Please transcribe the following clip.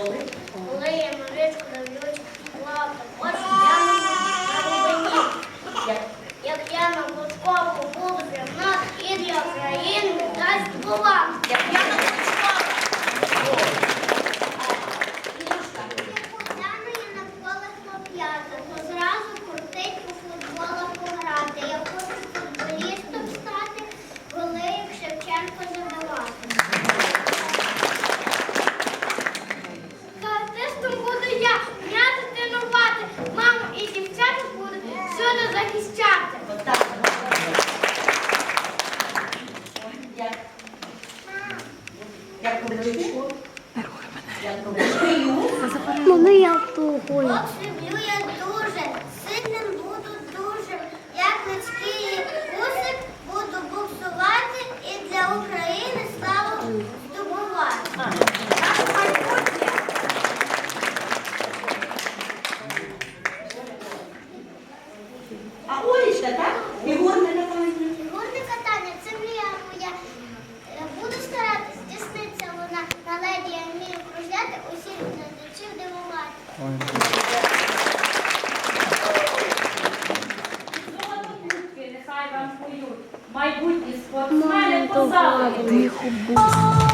Коли? Коли я моричку, роблю лапу. Як кубличку. Ю. Я погую? Люблю я дуже, сильним буду дуже. Як людський усик буду буксувати і для України славу здобувати. А Олечка, так? Фігурне напевно. Фігурне катання Майбутні спортсмени позаду. Тихо будь.